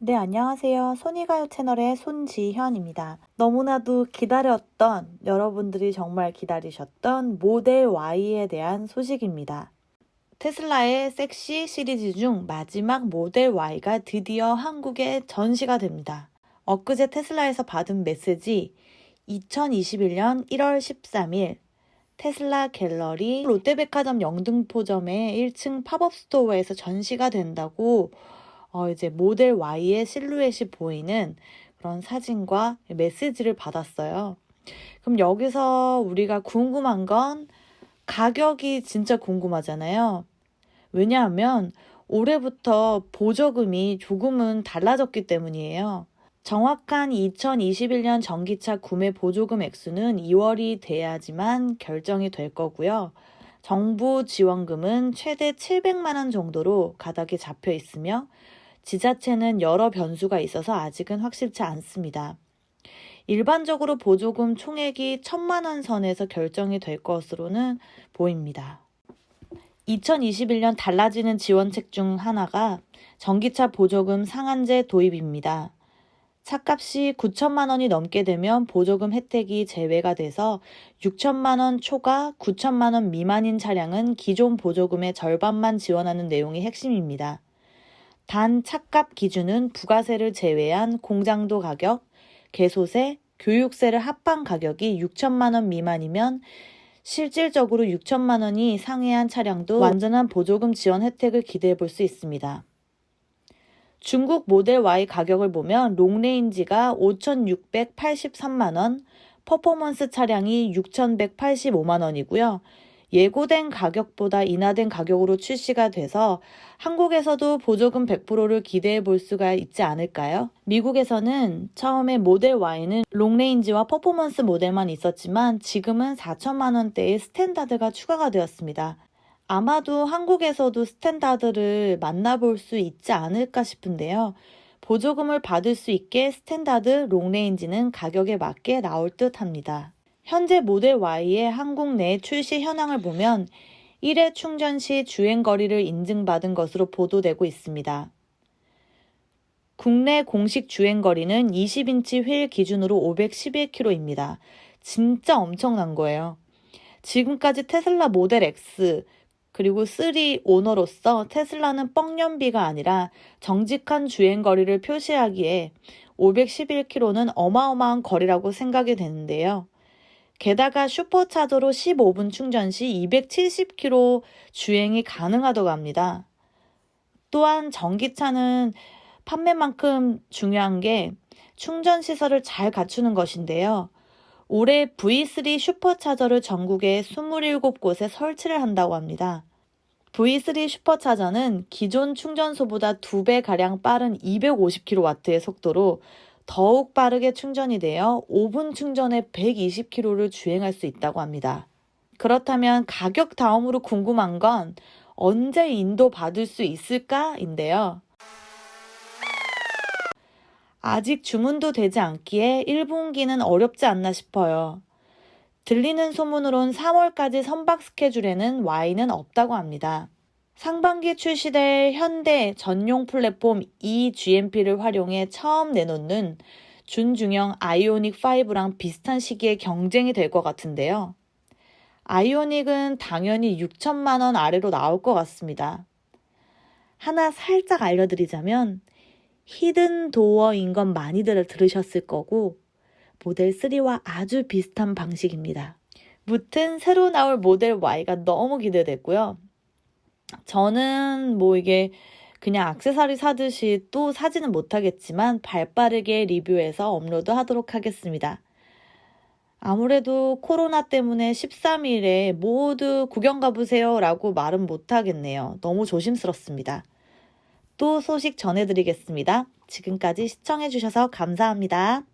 네, 안녕하세요. 손이가요 채널의 손지현입니다. 너무나도 기다렸던, 여러분들이 정말 기다리셨던 모델 Y에 대한 소식입니다. 테슬라의 섹시 시리즈 중 마지막 모델 Y가 드디어 한국에 전시가 됩니다. 엊그제 테슬라에서 받은 메시지 2021년 1월 13일 테슬라 갤러리 롯데백화점 영등포점의 1층 팝업 스토어에서 전시가 된다고 어, 이제 모델 Y의 실루엣이 보이는 그런 사진과 메시지를 받았어요. 그럼 여기서 우리가 궁금한 건 가격이 진짜 궁금하잖아요. 왜냐하면 올해부터 보조금이 조금은 달라졌기 때문이에요. 정확한 2021년 전기차 구매 보조금 액수는 2월이 돼야지만 결정이 될 거고요. 정부 지원금은 최대 700만 원 정도로 가닥이 잡혀 있으며 지자체는 여러 변수가 있어서 아직은 확실치 않습니다. 일반적으로 보조금 총액이 1000만 원 선에서 결정이 될 것으로는 보입니다. 2021년 달라지는 지원책 중 하나가 전기차 보조금 상한제 도입입니다. 차값이 9천만 원이 넘게 되면 보조금 혜택이 제외가 돼서 6천만 원 초과 9천만 원 미만인 차량은 기존 보조금의 절반만 지원하는 내용이 핵심입니다. 단 차값 기준은 부가세를 제외한 공장도 가격, 개소세, 교육세를 합한 가격이 6천만 원 미만이면 실질적으로 6천만 원이 상회한 차량도 완전한 보조금 지원 혜택을 기대해 볼 수 있습니다. 중국 모델 Y 가격을 보면 롱레인지가 5,683만 원, 퍼포먼스 차량이 6,185만 원이고요. 예고된 가격보다 인하된 가격으로 출시가 돼서 한국에서도 보조금 100%를 기대해 볼 수가 있지 않을까요? 미국에서는 처음에 모델 Y는 롱레인지와 퍼포먼스 모델만 있었지만 지금은 4천만 원대의 스탠다드가 추가가 되었습니다. 아마도 한국에서도 스탠다드를 만나볼 수 있지 않을까 싶은데요. 보조금을 받을 수 있게 스탠다드 롱레인지는 가격에 맞게 나올 듯 합니다. 현재 모델 Y의 한국 내 출시 현황을 보면 1회 충전 시 주행 거리를 인증받은 것으로 보도되고 있습니다. 국내 공식 주행 거리는 20인치 휠 기준으로 511km입니다. 진짜 엄청난 거예요. 지금까지 테슬라 모델 X, 그리고 3 오너로서 테슬라는 뻥연비가 아니라 정직한 주행 거리를 표시하기에 511km는 어마어마한 거리라고 생각이 되는데요. 게다가 슈퍼차저로 15분 충전 시 270km 주행이 가능하다고 합니다. 또한 전기차는 판매만큼 중요한 게 충전 시설을 잘 갖추는 것인데요. 올해 V3 슈퍼차저를 전국에 27곳에 설치를 한다고 합니다. V3 슈퍼차저는 기존 충전소보다 2배 가량 빠른 250kW의 속도로 더욱 빠르게 충전이 되어 5분 충전에 120km를 주행할 수 있다고 합니다. 그렇다면 가격 다음으로 궁금한 건 언제 인도 받을 수 있을까인데요. 아직 주문도 되지 않기에 1분기는 어렵지 않나 싶어요. 들리는 소문으론 3월까지 선박 스케줄에는 Y는 없다고 합니다. 상반기 출시될 현대 전용 플랫폼 eGMP를 활용해 처음 내놓는 준중형 아이오닉 5랑 비슷한 시기에 경쟁이 될 것 같은데요. 아이오닉은 당연히 6천만 원 아래로 나올 것 같습니다. 하나 살짝 알려드리자면 히든 도어인 건 많이들 들으셨을 거고 모델 3와 아주 비슷한 방식입니다. 무튼 새로 나올 모델 Y가 너무 기대됐고요. 저는 뭐 이게 그냥 악세사리 사듯이 또 사지는 못하겠지만 발 빠르게 리뷰해서 업로드 하도록 하겠습니다. 아무래도 코로나 때문에 13일에 모두 구경 가보세요 라고 말은 못하겠네요. 너무 조심스럽습니다. 또 소식 전해드리겠습니다. 지금까지 시청해주셔서 감사합니다.